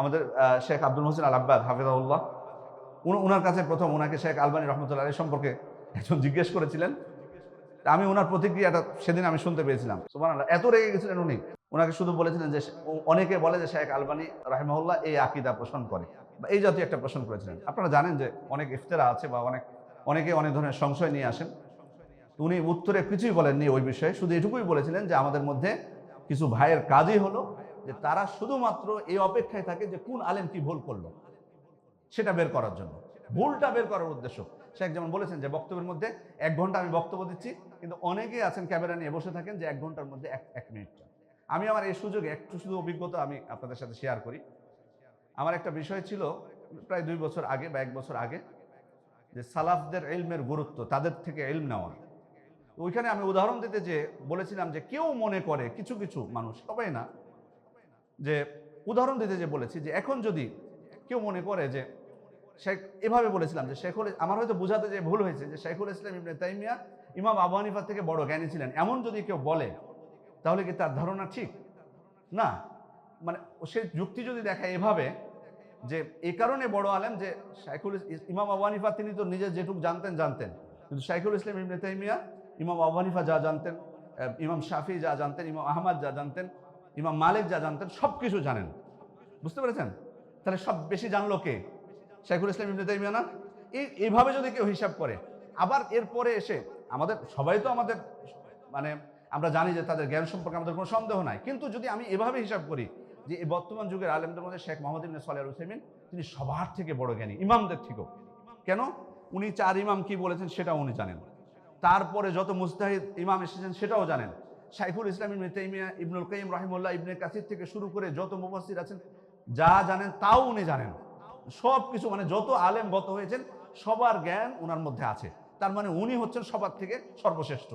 আমাদের শেখ আব্দুল হোসেন আল আব্বাদ হাফিজাউল্লাহ ওনার কাছে প্রথম ওনাকে শেখ আলবানী রহমতুল্লাহ আলী সম্পর্কে একজন জিজ্ঞেস করেছিলেন। আমি ওনার প্রতিক্রিয়াটা সেদিন আমি শুনতে পেয়েছিলাম। সুবহানাল্লাহ, এত রেগে গেছিলেন উনি। ওনাকে শুধু বলেছিলেন যে অনেকে বলে যে শেখ আলবানী রাহিমাহুল্লাহ এই আকিদা পোষণ করে। বা এই জাতীয় একটা পোষণ করেছিলেন। আপনারা জানেন যে অনেক ইফতেরা আছে বা অনেক অনেকে অনেক ধরনের সংশয় নিয়ে আসেন। উনি উত্তরে কিছুই বলেননি ওই বিষয়ে। শুধু এটুকুই বলেছিলেন যে আমাদের মধ্যে কিছু ভাইয়ের কাজই হলো। যে তারা শুধুমাত্র এই অপেক্ষায় থাকে যে কোন আলেম কি ভুল করল। সেটা বের করার জন্য। ভুলটা বের করার উদ্দেশ্য। শেখ যেমন বলেছেন যে বক্তব্যের মধ্যে এক ঘণ্টা আমি বক্তব্য দিচ্ছি, কিন্তু অনেকেই আছেন ক্যামেরা নিয়ে বসে থাকেন যে এক ঘণ্টার মধ্যে এক এক মিনিটটা। আমি আমার এই সুযোগে একটু শুধু অভিজ্ঞতা আমি আপনাদের সাথে শেয়ার করি। আমার একটা বিষয় ছিল প্রায় দুই বছর আগে বা এক বছর আগে যে সালাফদের এলমের গুরুত্ব, তাদের থেকে এলম নেওয়া তো ওইখানে আমি উদাহরণ দিতে যে বলেছিলাম যে কেউ মনে করে, কিছু কিছু মানুষ সবাই না যে উদাহরণ দিতে যে বলেছি, যে এখন যদি কেউ মনে করে যে শেখ, এভাবে বলেছিলাম যে শেখুল, আমার হয়তো বোঝাতে যে ভুল হয়েছে, যে শেখুল ইসলাম ইবনে তাইমিয়া ইমাম আবু হানিফার থেকে বড় জ্ঞানী ছিলেন। এমন যদি কেউ বলে, তাহলে কি তার ধারণা ঠিক? না। মানে সে যুক্তি যদি দেখায় এভাবে, যে এ কারণে বড় আলেম যে শাইখুল ইমাম আবু হানিফা, তিনি তো নিজে যেটুক জানতেন জানতেন। কিন্তু শাইখুল ইসলাম ইবনে তাইমিয়া, ইমাম আবু হানিফা যা জানতেন ইমাম শাফি যা জানতেন, ইমাম আহমদ যা জানতেন ইমাম মালিক যা জানতেন সব কিছু জানেন। বুঝতে পেরেছেন? তাহলে সব বেশি জানলো কে? শেখুল ইসলাম ইবনে তাইমিয়া না? এই এইভাবে যদি কেউ হিসাব করে, আবার এরপরে এসে, আমাদের, সবাই তো আমাদের মানে আমরা জানি যে তাদের জ্ঞান সম্পর্কে আমাদের কোনো সন্দেহ নাই। কিন্তু যদি আমি এভাবে হিসাব করি, যে এই বর্তমান যুগের আলেমদের মধ্যে শেখ মোহাম্মদ ইবনে সালেহ হুসেমিন তিনি সবার থেকে বড় জ্ঞানী, ইমামদের থেকেও। কেন? উনি চার ইমাম কি বলেছেন সেটাও উনি জানেন। তারপরে যত মুস্তাহিদ ইমাম এসেছেন সেটাও জানেন। শাইখুল ইসলাম ইবনে তাইমিয়া, ইবনুল কাইম রাহিমুল্লাহ ইবনে কাসির থেকে শুরু করে যত মুফাসসির আছেন, যা জানেন তাও উনি জানেন। সব কিছু মানে যত আলেম গত হয়েছেন, সবার জ্ঞান ওনার মধ্যে আছে। তার মানে উনি হচ্ছেন সবার থেকে সর্বশ্রেষ্ঠ।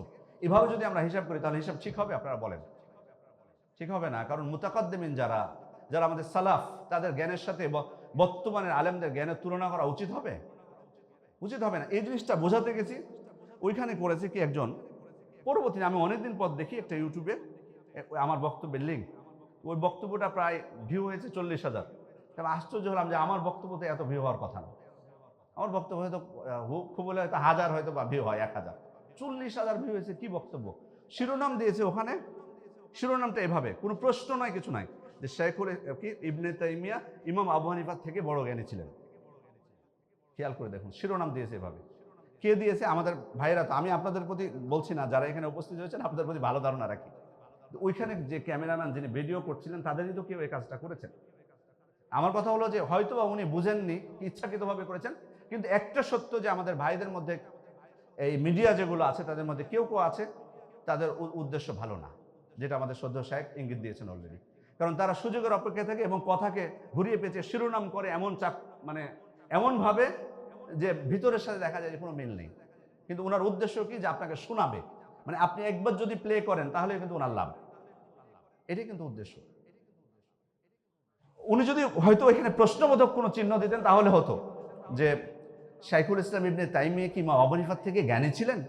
এভাবে যদি আমরা হিসাব করি, তাহলে হিসাব ঠিক হবে, আপনারা বলেন? ঠিক হবে না, কারণ মুতাকাদ্দিমিন যারা যারা আমাদের সালাফ, তাদের জ্ঞানের সাথে বর্তমানের আলেমদের জ্ঞানের তুলনা করা উচিত হবে? উচিত হবে না। এই জিনিসটা বোঝাতে গেছি, ওইখানে করেছে কি একজন পরবর্তী আমি অনেকদিন পর দেখি একটা ইউটিউবে, আমার বক্তব্যের লিঙ্ক ওই বক্তব্যটা প্রায় ভিউ হয়েছে চল্লিশ হাজার। তবে আশ্চর্য হলাম যে আমার বক্তব্যতে এত ভিউ হওয়ার কথা না। আমার বক্তব্য হয়তো খুব হলে হয়তো হাজার হয়তো বা ভিউ হয়, এক হাজার। চল্লিশ হাজার ভিউ হয়েছে, কি বক্তব্য? শিরোনাম দিয়েছে ওখানে। শিরোনামটা এভাবে, কোনো প্রশ্ন নয় কিছু নাই। যে শেখুল কি, ইবনে তাইমিয়া, ইমাম আবু হানিফার থেকে বড় জ্ঞানী ছিলেন। খেয়াল করে দেখুন, শিরোনাম দিয়েছে এভাবে। কে দিয়েছে? আমাদের ভাইরা তো। আমি আপনাদের প্রতি বলছি না, যারা এখানে উপস্থিত হয়েছেন, আপনাদের প্রতি ভালো ধারণা রাখি। ওইখানে যে ক্যামেরাম্যান যিনি ভিডিও করছিলেন, তাদেরই তো কেউ এই কাজটা করেছেন। আমার কথা হলো যে হয়তো বা উনি বুঝেননি, ইচ্ছাকৃতভাবে করেছেন, কিন্তু একটা সত্য যে, আমাদের ভাইদের মধ্যে এই মিডিয়া যেগুলো আছে, তাদের মধ্যে কেউ কেউ আছে, তাদের উদ্দেশ্য ভালো না, যেটা আমাদের সদ্য সাহেব ইঙ্গিত দিয়েছেন অলরেডি কারণ তারা সুযোগের অপেক্ষায় থাকে এবং কথাকে ঘুরিয়ে পেঁচে শিরোনাম করে এমন চাপ মানে এমনভাবে যে ভিতরের সাথে দেখা যায় যে কোনো মিল নেই। কিন্তু ওনার উদ্দেশ্য কি যে আপনাকে শোনাবে? মানে আপনি একবার যদি প্লে করেন, তাহলে কিন্তু ওনার লাভ। এটাই কিন্তু উদ্দেশ্য। উনি যদি হয়তো এখানে প্রশ্নবোধক কোনো চিহ্ন দিতেন, তাহলে হতো যে শাইখুল ইসলাম ইবনে তাইমিয়া কি মা অবনিফার থেকে জ্ঞানী ছিলেন?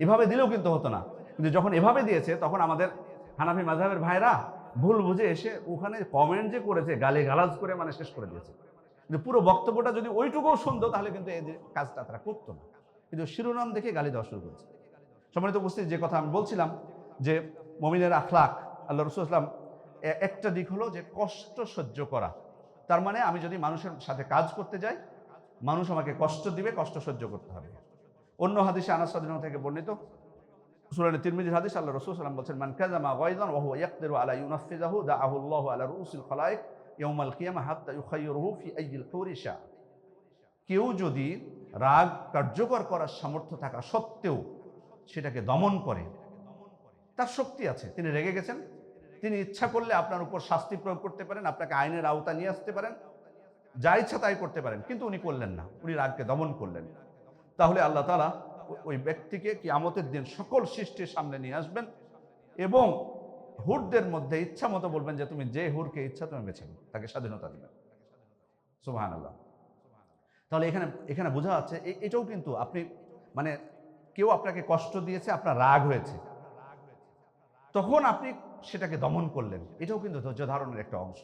এভাবে দিলেও কিন্তু হতো না। কিন্তু যখন এভাবে দিয়েছে, তখন আমাদের হানাফি মাঝহাবের ভাইরা ভুল বুঝে এসে ওখানে কমেন্ট যে করেছে গালে গালাজ করে মানে শেষ করে দিয়েছে। কিন্তু পুরো বক্তব্যটা যদি ওইটুকুও শুনতো, তাহলে কিন্তু এই কাজটা তারা করতো না। কিন্তু শিরোনাম দেখে গালি দেওয়া শুরু করেছে। সম্মানিত উপস্থিত, যে কথা আমি বলছিলাম যে মমিনের আখলাক, আল্লাহ রসুল ইসলাম একটা দিক হলো যে কষ্ট সহ্য করা। তার মানে আমি যদি মানুষের সাথে কাজ করতে যাই, মানুষ আমাকে কষ্ট দিবে, কষ্ট সহ্য করতে হবে। অন্য হাদিসে আনাস থেকে বর্ণিত সুরানে তিরমিজির হাদিস, আল্লাহ রসুল সাল্লাম বলছেন, মান কাযামা গায়দান ওয়া হুয়া ইয়াকদিরু আলা ইউনাফিযাহু দাআহু আল্লাহু আলা রুউসিল খালাইক ইয়াউমাল কিয়ামা হাত্তা ইউখাইয়িরুহু ফি আইয়িল হুরি শা কেউ যদি রাগ কার্যকর করার সামর্থ্য থাকা সত্ত্বেও সেটাকে দমন করে, তার শক্তি আছে। তিনি রেগে গেছেন। তিনি ইচ্ছা করলে আপনার উপর শাস্তি প্রয়োগ করতে পারেন, আপনাকে আইনের আওতা নিয়ে আসতে পারেন, যা ইচ্ছা তাই করতে পারেন, কিন্তু উনি করলেন না। উনি রাগকে দমন করলেন। তাহলে আল্লাহ তালা ওই ব্যক্তিকে কিয়ামতের দিন সকল সৃষ্টির সামনে নিয়ে আসবেন এবং হুরদের মধ্যে ইচ্ছা মতো বলবেন যে তুমি যে হুরকে ইচ্ছা তুমি বেছে তাকে স্বাধীনতা দিবেন। সুবাহান আল্লাহ তাহলে এখানে এখানে বোঝা যাচ্ছে এটাও কিন্তু আপনি মানে কেউ আপনাকে কষ্ট দিয়েছে, আপনার রাগ হয়েছে। তখন আপনি সেটাকে দমন করলেন। এটাও কিন্তু ধৈর্য ধারণের একটা অংশ।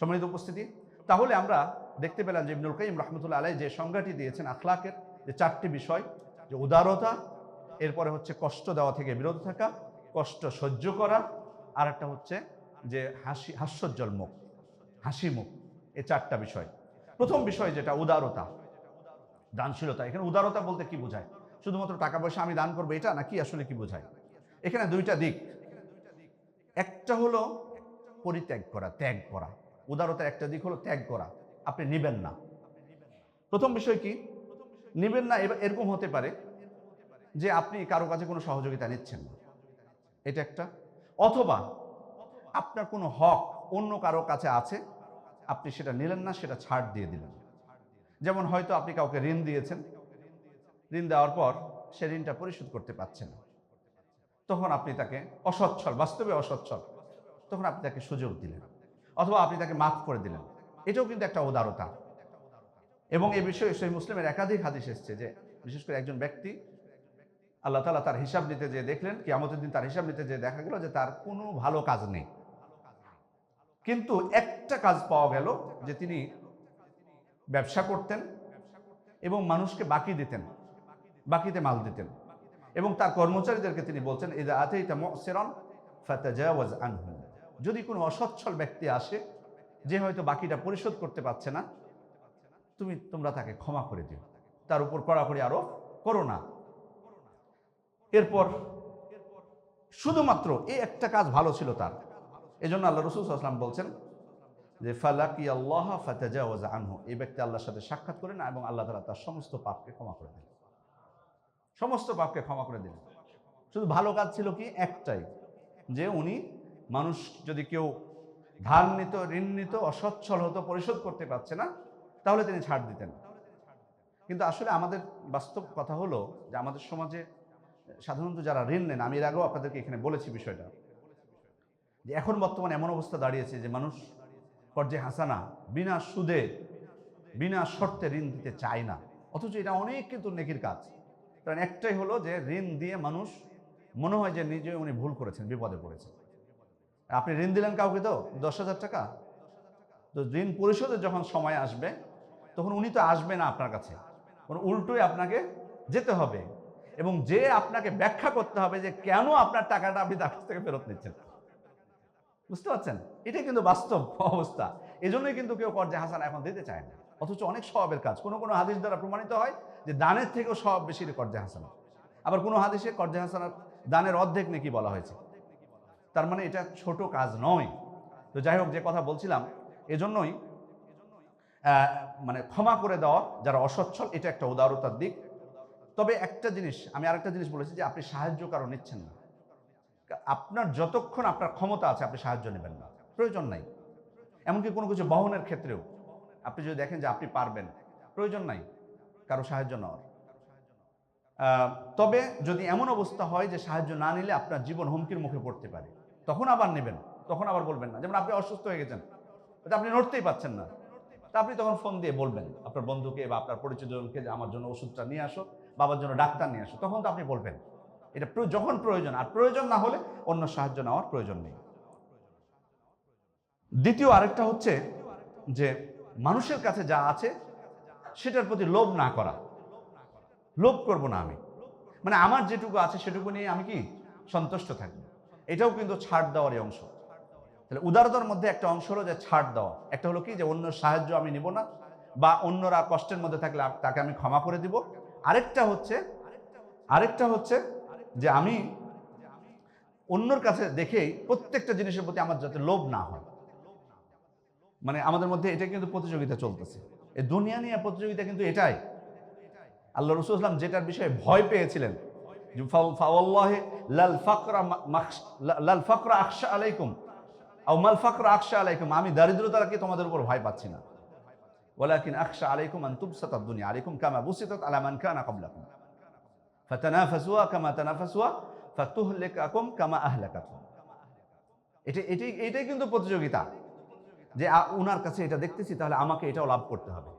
সম্মানিত উপস্থিতি, তাহলে আমরা দেখতে পেলাম যে ইবনুল কাইম রহমতুল্লাহ আলাই যে সংজ্ঞাটি দিয়েছেন আখলাকের, যে চারটি বিষয়, যে উদারতা, এরপরে হচ্ছে কষ্ট দেওয়া থেকে বিরত থাকা কষ্ট সহ্য করা আর একটা হচ্ছে যে হাসি, হাস্যোজ্জ্বল মুখ, হাসি মুখ, এ চারটা বিষয়। প্রথম বিষয় যেটা, উদারতা, দানশীলতা। এখানে উদারতা বলতে কি বোঝায়? শুধুমাত্র টাকা পয়সা আমি দান করব, এটা নাকি আসলে কি বোঝায়? এখানে দুইটা দিক। একটা হলো পরিত্যাগ করা, ত্যাগ করা। উদারতার একটা দিক হলো ত্যাগ করা। আপনি নিবেন না। প্রথম বিষয় কি? নিবেন না এরকম হতে পারে যে আপনি কারও কাছে কোনো সহযোগিতা নিচ্ছেন না। এটা একটা। অথবা আপনার কোনো হক অন্য কারও কাছে আছে, আপনি সেটা নিলেন না, সেটা ছাড় দিয়ে দিলেন। যেমন হয়তো আপনি কাউকে ঋণ দিয়েছেন। ঋণ দেওয়ার পর সে ঋণটা পরিশোধ করতে পারছেন না। তখন আপনি তাকে অসচ্ছল, বাস্তবে অসচ্ছল, তখন আপনি তাকে সুযোগ দিলেন। অথবা আপনি তাকে মাফ করে দিলেন। এটাও কিন্তু একটা উদারতা। এবং এই বিষয়ে সেই মুসলিমের একাধিক হাদিস এসছে যে, বিশেষ করে একজন ব্যক্তি আল্লাহ তালা তার হিসাব নিতে যে দেখলেন কি আমাদের দিন তার হিসাব নিতে যে দেখা গেল যে তার কোনো ভালো কাজ নেই। কিন্তু একটা কাজ পাওয়া গেল যে তিনি ব্যবসা করতেন এবং মানুষকে বাকি দিতেন, বাকিতে মাল দিতেন এবং তার কর্মচারীদেরকে তিনি বলছেন এই আতেইতা সেরন ফাতাজাওয়াজ আনহু। যদি কোনো অসচ্ছল ব্যক্তি আসে যে হয়তো বাকিটা পরিশোধ করতে পারছে না, তুমি, তোমরা তাকে ক্ষমা করে দিও। তার উপর কড়াকড়ি আরও করো না। এরপর শুধুমাত্র এই একটা কাজ ভালো ছিল তার। এজন্য আল্লাহ রসুল আসলাম বলছেন যে ফালাকি আল্লাহ ফাতাজাওয়াজ আনহু। এই ব্যক্তি আল্লাহর সাথে সাক্ষাৎ করে না এবং আল্লাহ তালা তার সমস্ত পাপকে ক্ষমা করে দিলেন সমস্ত পাপকে ক্ষমা করে দিলেন শুধু ভালো কাজ ছিল কি? একটাই, যে উনি মানুষ যদি কেউ ধার নিত ঋণ নিত অসচ্ছল হতো, পরিশোধ করতে পারছে না, তাহলে তিনি ছাড় দিতেন। কিন্তু আসলে আমাদের বাস্তব কথা হলো যে, আমাদের সমাজে সাধারণত যারা ঋণ নেন, আমি এর আগেও আপনাদেরকে এখানে বলেছি বিষয়টা। যে এখন বর্তমানে এমন অবস্থা দাঁড়িয়েছে যে মানুষ পর্যায়ে হাসানা বিনা সুদে, বিনা শর্তে ঋণ দিতে চায় না। অথচ এটা অনেক কিন্তু নেকির কাজ। কারণ একটাই হলো যে ঋণ দিয়ে মানুষ মনে হয় যে নিজে উনি ভুল করেছেন, বিপদে পড়েছেন। আপনি ঋণ দিলেন কাউকে তো? দশ হাজার টাকা? তো ঋণ পরিশোধের যখন সময় আসবে, তখন উনি তো আসবে না আপনার কাছে। উল্টোই আপনাকে যেতে হবে। এবং যে আপনাকে ব্যাখ্যা করতে হবে যে কেন আপনার টাকাটা আপনি তার কাছ থেকে ফেরত নিচ্ছেন। বুঝতে পারছেন? এটাই কিন্তু বাস্তব অবস্থা। এজন্যই কিন্তু কেউ কর্জে হাসান এখন দিতে চায় না। অথচ অনেক স্বভাবের কাজ। কোনো কোনো হাদিস দ্বারা প্রমাণিত হয় যে দানের থেকেও সব বেশি কর্জে হাসানা আবার কোনো হাদিসে কর্জে হাসানার দানের অর্ধেক নাকি বলা হয়েছে। তার মানে এটা ছোট কাজ নয়। তো যাই হোক, যে কথা বলছিলাম, এজন্যই মানে ক্ষমা করে দেওয়া যারা অসচ্ছল, এটা একটা উদারতার দিক। তবে একটা জিনিস, আমি আরেকটা জিনিস বলেছি যে আপনি সাহায্য কারও নিচ্ছেন না। আপনার যতক্ষণ আপনার ক্ষমতা আছে, আপনি সাহায্য নেবেন না। প্রয়োজন নাই। এমনকি কোনো কিছু বহনের ক্ষেত্রেও। আপনি যদি দেখেন যে আপনি পারবেন, প্রয়োজন নাই। কারও সাহায্য নেওয়ার। তবে যদি এমন অবস্থা হয় যে সাহায্য না নিলে আপনার জীবন হুমকির মুখে পড়তে পারে। তখন আবার নেবেন, তখন আবার বলবেন না। যেমন আপনি অসুস্থ হয়ে গেছেন। আপনি নড়তেই পাচ্ছেন না। তা আপনি তখন ফোন দিয়ে বলবেন। আপনার বন্ধুকে বা আপনার পরিচিতজনকে যে আমার জন্য ওষুধটা নিয়ে আসো বাবার জন্য ডাক্তার নিয়ে আসো, তখন তো আপনি বলবেন। এটা যখন প্রয়োজন, আর প্রয়োজন না হলে অন্য সাহায্য নেওয়ার প্রয়োজন নেই। দ্বিতীয় আরেকটা হচ্ছে যে মানুষের কাছে যা আছে, সেটার প্রতি লোভ না করা। লোভ করব না আমি। মানে আমার যেটুকু আছে সেটুকু নিয়ে আমি কি সন্তুষ্ট থাকব? এটাও কিন্তু ছাড় দেওয়ারই অংশ। তাহলে উদারতার মধ্যে একটা অংশ হলো যে ছাড় দেওয়া। একটা হলো কি? যে অন্য সাহায্য আমি নিব না, বা অন্যরা কষ্টের মধ্যে থাকলে তাকে আমি ক্ষমা করে দিব। আরেকটা হচ্ছে আরেকটা হচ্ছে যে আমি অন্যর কাছে দেখেই প্রত্যেকটা জিনিসের প্রতি আমার যাতে লোভ না হয়। মানে আমাদের মধ্যে এটা কিন্তু প্রতিযোগিতা চলতেছে। এই দুনিয়া নিয়ে প্রতিযোগিতা কিন্তু এটাই। আল্লাহ রসুল ইসলাম যেটার বিষয়ে ভয় পেয়েছিলেন লাল ফাকরা লাল ফাকরা আকশা আলাইকুম। আও মাল ফাকরা আকশা আলাইকুম, আমি দারিদ্রতাকে তোমাদের উপর ভয় পাচ্ছি না? ওয়ালাকিন আকশা আলাইকুম আন তুবসাতাদ আলাইকুম কামা বুসিতাত আলা মান কানা ক্বাবলাকুম। ফাতানাফাসুয়া কামা তানাফাসুয়া, ফাতুহলিকাকুম কামা আহলাকাতুম এটা এটাই এটাই কিন্তু প্রতিযোগিতা। যে উনার কাছে এটা দেখতেছি, তাহলে আমাকে এটাও লাভ করতে হবে।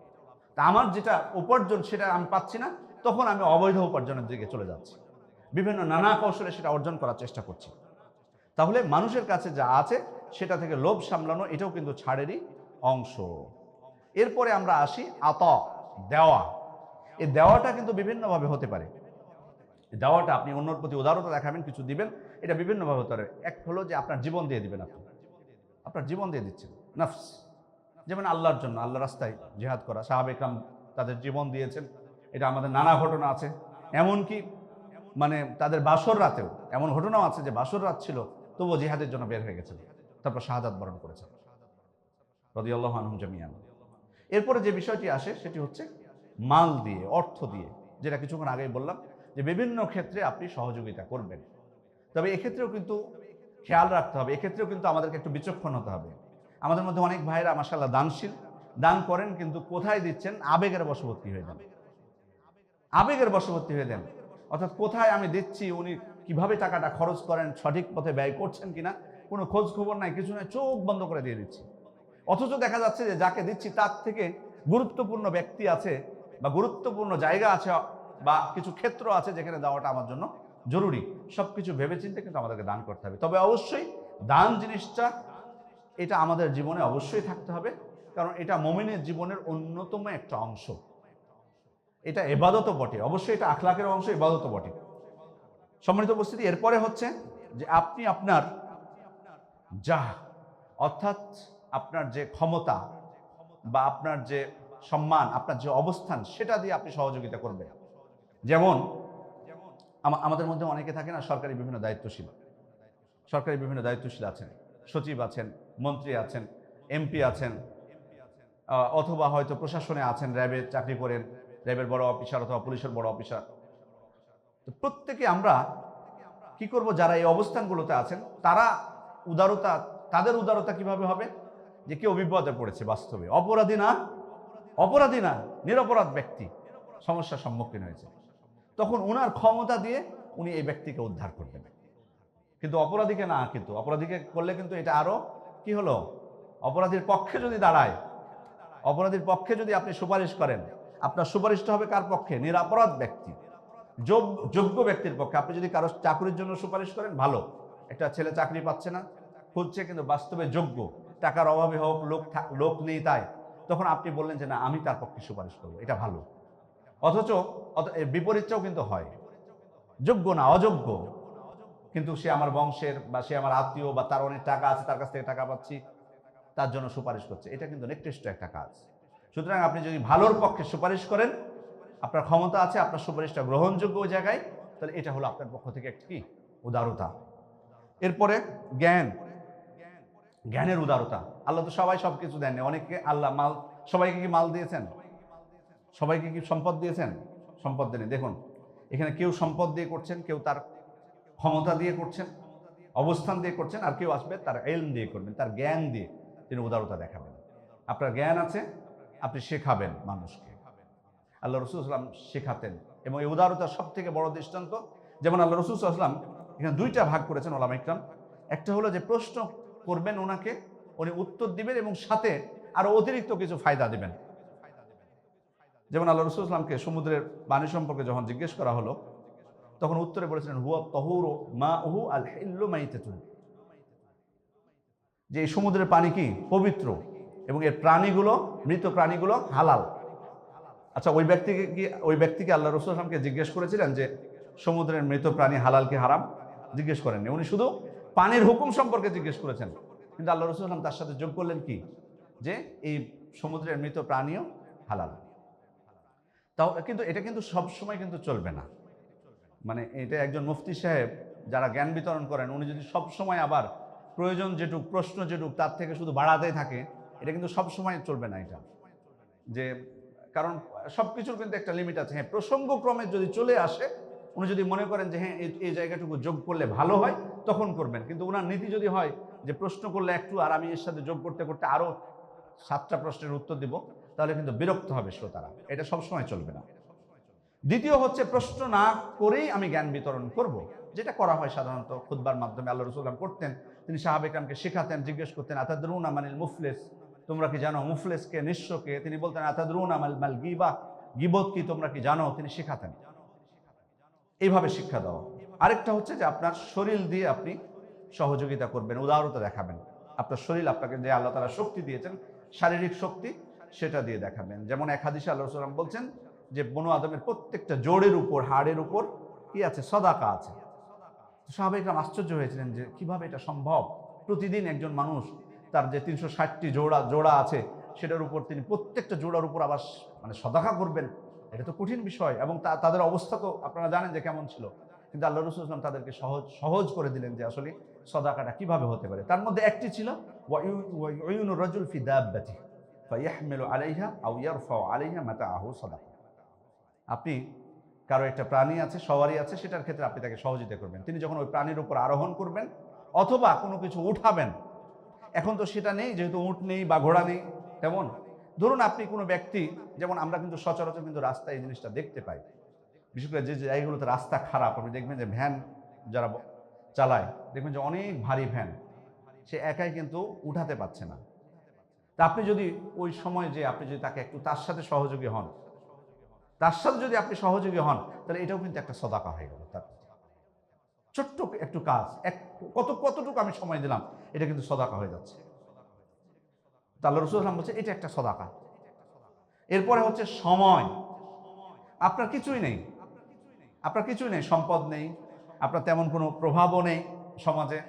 তা আমার যেটা উপার্জন সেটা আমি পাচ্ছি না, তখন আমি অবৈধ উপার্জনের দিকে চলে যাচ্ছি। বিভিন্ন নানা কৌশলে সেটা অর্জন করার চেষ্টা করছি। তাহলে মানুষের কাছে যা আছে সেটা থেকে লোভ সামলানো, এটাও কিন্তু ছাড়েরই অংশ। এরপরে আমরা আসি আত, দেওয়া। এই দেওয়াটা কিন্তু বিভিন্নভাবে হতে পারে। দেওয়াটা আপনি অন্যর প্রতি উদারতা দেখাবেন, কিছু দিবেন, এটা বিভিন্নভাবে হতে পারে। এক হলো যে আপনার জীবন দিয়ে দিবেন আপনি। আপনার জীবন দিয়ে দিচ্ছেন, নফস। যেমন আল্লাহর জন্য আল্লাহ রাস্তায় জেহাদ করা। সাহাবেকরাম তাদের জীবন দিয়েছেন। এটা আমাদের নানা ঘটনা আছে। এমনকি মানে তাদের বাসর রাতেও, এমন ঘটনাও আছে যে বাসর রাত ছিল, তবুও জেহাদের জন্য বের হয়ে গেছেন। তারপর শাহাদাত বরণ করেছেন। রদি আল্লাহ জামিয়ান এরপরে যে বিষয়টি আসে, সেটি হচ্ছে মাল দিয়ে, অর্থ দিয়ে, যেটা কিছুক্ষণ আগেই বললাম যে বিভিন্ন ক্ষেত্রে আপনি সহযোগিতা করবেন। তবে এক্ষেত্রেও কিন্তু খেয়াল রাখতে হবে, এক্ষেত্রেও কিন্তু আমাদেরকে একটু বিচক্ষণ হতে হবে। আমাদের মধ্যে অনেক ভাইরা মাসাল্লাহ দানশীল, দান করেন কিন্তু কোথায় দিচ্ছেন? আবেগের বশবর্তী হয়ে যান। আবেগের বশবর্তী হয়ে দেন অর্থাৎ কোথায় আমি দিচ্ছি, উনি কীভাবে টাকাটা খরচ করেন, সঠিক পথে ব্যয় করছেন কিনা কোনো খোঁজ খবর নাই, কিছু নাই, চোখ বন্ধ করে দিয়ে দিচ্ছি। অথচ দেখা যাচ্ছে যে যাকে দিচ্ছি তার থেকে গুরুত্বপূর্ণ ব্যক্তি আছে বা গুরুত্বপূর্ণ জায়গা আছে বা কিছু ক্ষেত্র আছে যেখানে দেওয়াটা আমার জন্য জরুরি। সব কিছু ভেবেচিন্তে কিন্তু আমাদেরকে দান করতে হবে। তবে অবশ্যই দান জিনিসটা, এটা আমাদের জীবনে অবশ্যই থাকতে হবে, কারণ এটা মমিনের জীবনের অন্যতম একটা অংশ। এটা এবাদত বটে। অবশ্যই এটা আখলাকের অংশ এবাদত বটে। সম্মানিত উপস্থিতি, এরপরে হচ্ছে যে আপনি আপনার যা অর্থাৎ আপনার যে ক্ষমতা বা আপনার যে সম্মান, আপনার যে অবস্থান, সেটা দিয়ে আপনি সহযোগিতা করবেন। যেমন আমাদের মধ্যে অনেকে থাকে না, সরকারি বিভিন্ন দায়িত্বশীল। সরকারি বিভিন্ন দায়িত্বশীল আছেন। সচিব আছেন, মন্ত্রী আছেন, এমপি আছেন অথবা হয়তো প্রশাসনে আছেন র্যাবে চাকরি করেন, র্যাবের বড় অফিসার অথবা পুলিশের বড় অফিসার। তো প্রত্যেকে আমরা কি করব? যারা এই অবস্থানগুলোতে আছেন, তারা উদারতা, তাদের উদারতা কীভাবে হবে? যে কেউ বিপদে পড়েছে বাস্তবে। অপরাধী না অপরাধী না, নিরপরাধ ব্যক্তি সমস্যার সম্মুখীন হয়েছে। তখন ওনার ক্ষমতা দিয়ে উনি এই ব্যক্তিকে উদ্ধার করবেন। কিন্তু অপরাধীকে না, কিন্তু অপরাধীকে করলে কিন্তু এটা আরও কি হলো? অপরাধীর পক্ষে যদি দাঁড়ায়, অপরাধীর পক্ষে যদি আপনি সুপারিশ করেন, আপনার সুপারিশটা হবে কার পক্ষে? নিরাপরাধ ব্যক্তি। যোগ- যোগ্য ব্যক্তির পক্ষে। আপনি যদি কারও চাকরির জন্য সুপারিশ করেন, ভালো। একটা ছেলে চাকরি পাচ্ছে না, খুঁজছে কিন্তু বাস্তবে যোগ্য, টাকার অভাবে হোক, লোক লোক নেই তাই। তখন আপনি বললেন যে না, আমি তার পক্ষে সুপারিশ করব, এটা ভালো। অথচ বিপরীতটাও কিন্তু হয়। যোগ্য না, অযোগ্য। কিন্তু সে আমার বংশের বা সে আমার আত্মীয় বা তার অনেক টাকা আছে, তার কাছ থেকে টাকা পাচ্ছি, তার জন্য সুপারিশ করছে। এটা কিন্তু নিকৃষ্ট একটা কাজ। সুতরাং আপনি যদি ভালোর পক্ষে সুপারিশ করেন, আপনার ক্ষমতা আছে, আপনার সুপারিশটা গ্রহণযোগ্য ওই জায়গায়, তাহলে এটা হলো আপনার পক্ষ থেকে একটি উদারতা। এরপরে জ্ঞান। জ্ঞানের উদারতা। আল্লাহ তো সবাই সব কিছু দেননি। অনেকে আল্লাহ মাল, সবাইকে কি মাল দিয়েছেন? সবাইকে কি সম্পদ দিয়েছেন? সম্পদ দেননি। দেখুন, এখানে কেউ সম্পদ দিয়ে করছেন, কেউ তার ক্ষমতা দিয়ে করছেন, অবস্থান দিয়ে করছেন, আর কেউ আসবে তার এলম দিয়ে করবেন, তার জ্ঞান দিয়ে তিনি উদারতা দেখাবেন। আপনার জ্ঞান আছে, আপনি শেখাবেন মানুষকে। আল্লাহ রসুল শেখাতেন। এবং এই উদারতার সব থেকে বড় দৃষ্টান্ত, যেমন আল্লাহ রসুল আসলাম এখানে দুইটা ভাগ করেছেন ওলাম ইকরাম। একটা হলো যে প্রশ্ন করবেন ওনাকে, উনি উত্তর দিবেন এবং সাথে আরও অতিরিক্ত কিছু ফায়দা দিবেন। যেমন আল্লাহ রসুল আসলামকে সমুদ্রের পানি সম্পর্কে যখন জিজ্ঞেস করা হলো, তখন উত্তরে বলেছিলেন, হুয়া তহুর মা উহু আল হিল্লু মাইতেতুন যে এই সমুদ্রের পানি কি? পবিত্র। এবং এর প্রাণীগুলো, মৃত প্রাণীগুলো হালাল। আচ্ছা ওই ব্যক্তিকে কি, ওই ব্যক্তিকে আল্লাহ রসুল আসলামকে জিজ্ঞেস করেছিলেন যে, সমুদ্রের মৃত প্রাণী হালাল কি হারাম? জিজ্ঞেস করেননি। উনি শুধু পানির হুকুম সম্পর্কে জিজ্ঞেস করেছেন। কিন্তু আল্লাহ রসুল তার সাথে যোগ করলেন কি? যে এই সমুদ্রের মৃত প্রাণীও হালাল। তাও কিন্তু এটা কিন্তু সব সময় কিন্তু চলবে না। মানে এটা একজন মুফতি সাহেব যারা জ্ঞান বিতরণ করেন, উনি যদি সব সময় আবার প্রয়োজন যেটুক, প্রশ্ন যেটুক তার থেকে শুধু বাড়াতেই থাকে, এটা কিন্তু সব সময় চলবে না এটা। যে কারণ সব কিছুর কিন্তু একটা লিমিট আছে। হ্যাঁ প্রসঙ্গক্রমে যদি চলে আসে উনি যদি মনে করেন যে হ্যাঁ এই- জায়গাটুকু যোগ করলে ভালো হয়, তখন করবেন। কিন্তু ওনার নীতি যদি হয় যে, প্রশ্ন করলে একটু আর আমি এর সাথে যোগ করতে করতে আরও সাতটা প্রশ্নের উত্তর দিব, তাহলে কিন্তু বিরক্ত হবে শ্রোতারা। এটা সবসময় চলবে না। দ্বিতীয় হচ্ছে, প্রশ্ন না করেই আমি জ্ঞান বিতরণ করব, যেটা করা হয় সাধারণত খুদবার মাধ্যমে আল্লাহ রসুল্লাম করতেন। তিনি সাহাবেকরামকে শেখাতেন, জিজ্ঞেস করতেন, আতাদরুন আমানিল মুফলেস? তোমরা কি জানো মুফলেসকে নিঃস্বকে তিনি বলতেন, আতাদরুন আমাল মাল গিবা। গিবত কি তোমরা কি জানো? তিনি শেখাতেন। এইভাবে শিক্ষা দেওয়া আরেকটা হচ্ছে যে আপনার শরীর দিয়ে আপনি সহযোগিতা করবেন, উদারতা দেখাবেন। আপনার শরীর আপনাকে যে আল্লাহ তালা শক্তি দিয়েছেন, শারীরিক শক্তি, সেটা দিয়ে দেখাবেন। যেমন এক আল্লাহ সাল্লাম বলছেন যে বনু আদমের প্রত্যেকটা জোড়ের উপর, হাড়ের উপর কি আছে? সদাকা আছে। সাহাবাহিকরাম আশ্চর্য হয়েছিলেন যে কীভাবে এটা সম্ভব? প্রতিদিন একজন মানুষ তার যে তিনশো ষাটটি জোড়া জোড়া আছে, সেটার উপর তিনি প্রত্যেকটা জোড়ার উপর আবার মানে সদাকা করবেন। এটা তো কঠিন বিষয় এবং তাদের অবস্থা তো আপনারা জানেন যে কেমন ছিল। কিন্তু আল্লাহ রসুল ইসলাম তাদেরকে সহজ সহজ করে দিলেন যে আসলে সদাকাটা কীভাবে হতে পারে। তার মধ্যে একটি ছিল রজুল ফি সাদাকা। আপনি কারও একটা প্রাণী আছে সবারই আছে, সেটার ক্ষেত্রে আপনি তাকে সহযোগিতা করবেন। তিনি যখন ওই প্রাণীর উপর আরোহণ করবেন অথবা কোনো কিছু উঠাবেন, এখন তো সেটা নেই, যেহেতু উঠ নেই বা ঘোড়া নেই, তেমন? ধরুন আপনি কোনো ব্যক্তি, যেমন আমরা কিন্তু সচরাচর কিন্তু রাস্তায় এই জিনিসটা দেখতে পাই। বিশেষ করে যে জায়গাগুলোতে রাস্তা খারাপ, আপনি দেখবেন যে ভ্যান যারা চালায়, দেখবেন যে অনেক ভারী ভ্যান, সে একাই কিন্তু উঠাতে পারছে না। তা আপনি যদি ওই সময় যে আপনি যদি তাকে একটু তার সাথে সহযোগী হন, তার সাথে যদি আপনি সহযোগী হন, তাহলে এটাও কিন্তু একটা সদাকা হয়ে গেল তার। ছোট্ট একটু কাজ, এক, কত, কতটুকু আমি সময় দিলাম, এটা কিন্তু সদাকা হয়ে যাচ্ছে। তাহলে রসুল ইসলাম বলছে এটা একটা সদাকা। এরপরে হচ্ছে সময়। আপনার কিছুই নেই। আপনার কিছুই নেই। সম্পদ নেই। আপনার তেমন কোনো প্রভাবও নেই সমাজে।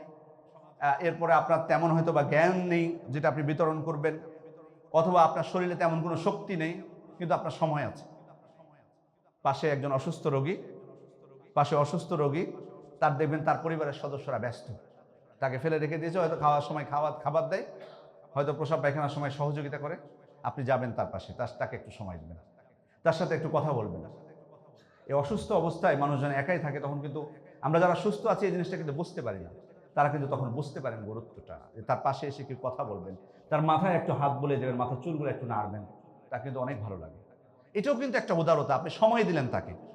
এরপরে আপনার তেমন হয়তো বা জ্ঞান নেই যেটা আপনি বিতরণ করবেন। অথবা আপনার শরীরে তেমন কোনো শক্তি নেই, কিন্তু আপনার সময় আছে। পাশে একজন অসুস্থ রোগী, পাশে অসুস্থ রোগী, তার দেখবেন তার পরিবারের সদস্যরা ব্যস্ত। তাকে ফেলে রেখে দিয়েছে, হয়তো খাওয়ার সময় খাওয়া, খাবার দেয়। হয়তো প্রসাব পায়খানার সময় সহযোগিতা করে, আপনি যাবেন তার পাশে, তার তাকে একটু সময় দেবেন। তার সাথে একটু কথা বলবেন। এই অসুস্থ অবস্থায় মানুষজন একাই থাকে, তখন কিন্তু আমরা যারা সুস্থ আছি এই জিনিসটা কিন্তু বুঝতে পারি না। তারা কিন্তু তখন বুঝতে পারেন গুরুত্বটা। যে তার পাশে এসে কেউ কথা বলবেন, তার মাথায় একটু হাত বলে দেবেন, মাথার চুলগুলো একটু নাড়বেন তা কিন্তু অনেক ভালো লাগে। এটাও কিন্তু একটা উদারতা, আপনি সময় দিলেন তাকে।